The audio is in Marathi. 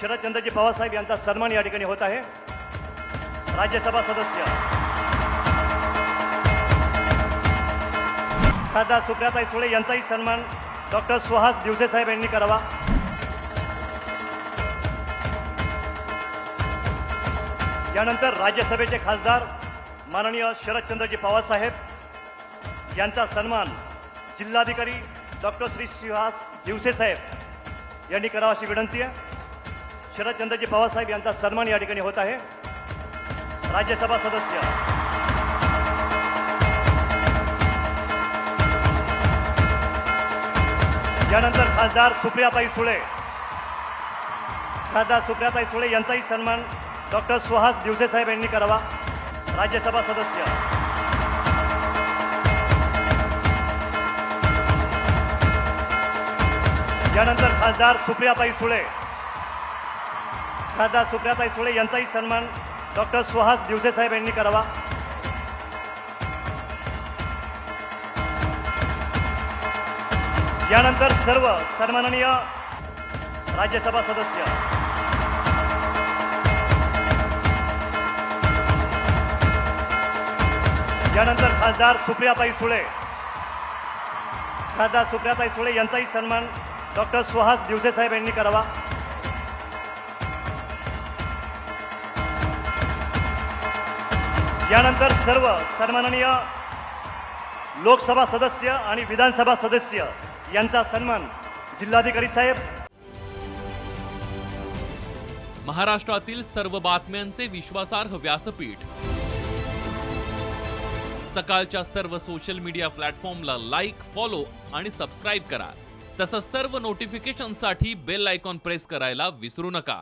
शरदचंद्रजी पवारसाहेब यांचा सन्मान या ठिकाणी होत आहे. राज्यसभा सदस्य. खासदार सुप्रियाताई सुळे यांचाही सन्मान डॉक्टर सुहास दिवसे साहेब यांनी करावा. यानंतर राज्यसभेचे खासदार माननीय शरदचंद्रजी पवारसाहेब यांचा सन्मान जिल्हाधिकारी डॉक्टर श्री सुहास दिवसे साहेब यांनी करावा अशी विनंती आहे. शरदचंद्रजी पवारसाहेब यांचा सन्मान या ठिकाणी होत आहे. राज्यसभा सदस्य. यानंतर खासदार सुप्रियाताई सुळे. खासदार सुप्रियाताई सुळे यांचाही सन्मान डॉक्टर सुहास दिवसे साहेब यांनी करावा. राज्यसभा सदस्य. यानंतर खासदार सुप्रियाताई सुळे. खासदार सुप्रियाताई सुळे यांचाही सन्मान डॉक्टर सुहास दिवसे साहेब यांनी करावा. यानंतर सर्व सन्माननीय राज्यसभा सदस्य. यानंतर खासदार सुप्रियाताई सुळे. खासदार सुप्रियाताई सुळे यांचाही सन्मान डॉक्टर सुहास दिवसे साहेब यांनी करावा. यानंतर सर्व सन्माननीय लोकसभा सदस्य आणि विधानसभा सदस्य यांचा सन्मान जिल्हाधिकारी साहेब. महाराष्ट्रातील सर्व बातम्यांचे विश्वासार्ह व्यासपीठ. सकाळच्या सर्व सोशल मीडिया प्लॅटफॉर्मला लाईक फॉलो आणि सबस्क्राईब करा. तसंच सर्व नोटिफिकेशनसाठी बेल आयकॉन प्रेस करायला विसरू नका.